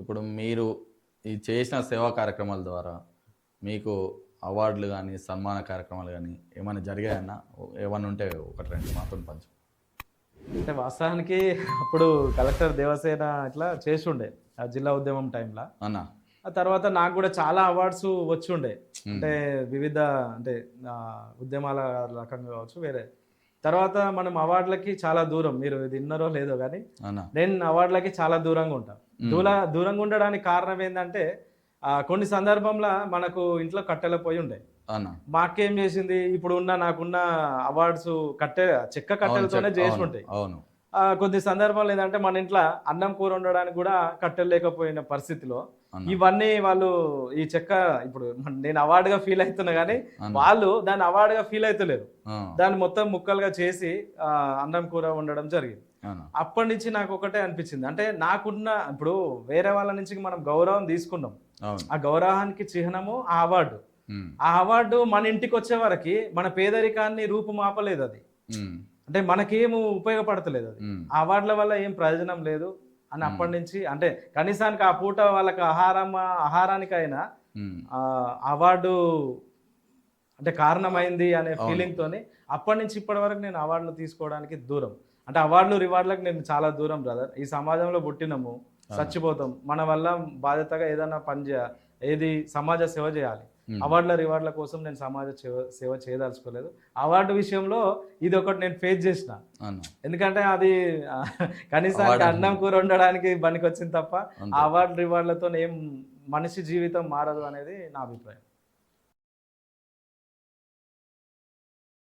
ఇప్పుడు మీరు ఈ చేసిన సేవా కార్యక్రమాల ద్వారా మీకు అవార్డులు కానీ సన్మాన కార్యక్రమాలు కానీ ఏమైనా జరిగాయన్నా? ఏమన్నా ఉంటే ఒకటి రెండు మాతో పంచు. అంటే వాస్తవానికి అప్పుడు కలెక్టర్ దేవసేన ఇట్లా చేస్తుండే ఆ జిల్లా ఉద్యమం టైంలో. అన్న? ఆ తర్వాత నాకు కూడా చాలా అవార్డ్స్ వచ్చి ఉండే అంటే వివిధ అంటే ఉద్యమాల రకంగా కావచ్చు వేరే తర్వాత మనం అవార్డులకి చాలా దూరం. మీరు ఇది విన్నారో లేదో కానీ నేను అవార్డులకి చాలా దూరంగా ఉంటాను దూర దూరంగా ఉండడానికి కారణం ఏంటంటే ఆ, కొన్ని సందర్భంలో మనకు ఇంట్లో కట్టెల పోయి ఉండే మా అక్క ఏం చేసింది? ఇప్పుడు ఉన్న నాకున్న అవార్డ్స్ కట్టె చెక్క కట్టెలతోనే చేసి అవును, ఉంటాయి. అవును. ఆ, కొద్ది సందర్భాలు ఏంటంటే మన ఇంట్లో అన్నం కూర ఉండడానికి కూడా కట్టెలు లేకపోయిన పరిస్థితిలో. ఇవన్నీ వాళ్ళు ఈ చెక్క ఇప్పుడు నేను అవార్డుగా ఫీల్ అవుతున్నా కానీ. వాళ్ళు దాన్ని అవార్డుగా ఫీల్ అవుతలేరు. ఆ, దాన్ని మొత్తం ముక్కలుగా చేసి అన్నం కూర ఉండడం జరిగింది. అప్పటి నుంచి నాకు ఒకటే అనిపించింది. అంటే నాకున్న ఇప్పుడు వేరే వాళ్ళ నుంచి మనం గౌరవం తీసుకున్నాం. ఆ గౌరవానికి చిహ్నము ఆ అవార్డు. ఆ అవార్డు మన ఇంటికి వచ్చే వరకు మన పేదరికాన్ని రూపుమాపలేదు అది. అంటే మనకేం ఉపయోగపడతలేదు అది. అవార్డుల వల్ల ఏం ప్రయోజనం లేదు. అని అప్పటి నుంచి అంటే కనీసానికి ఆ పూట వాళ్ళకి ఆహారం ఆహారానికైనా అవార్డు అంటే కారణమైంది అనే ఫీలింగ్ తోని అప్పటి నుంచి ఇప్పటి వరకు నేను అవార్డులు తీసుకోవడానికి దూరం. అంటే అవార్డులు రివార్డులకు నేను చాలా దూరం బ్రదర్ ఈ సమాజంలో పుట్టినము చచ్చిపోతాం. మన వల్ల బాధ్యతగా ఏదైనా పని చేయాలి ఏది సమాజ సేవ చేయాలి. అవార్డుల రివార్డుల కోసం నేను సమాజ సేవ చేయదలుచుకోలేదు. అవార్డు విషయంలో ఇది ఒకటి నేను ఫేస్ చేసిన. ఎందుకంటే అది కనీసం అన్నం కూర ఉండడానికి పనికి వచ్చింది తప్ప అవార్డు రివార్డులతో ఏం మనిషి జీవితం మారదు అనేది నా అభిప్రాయం.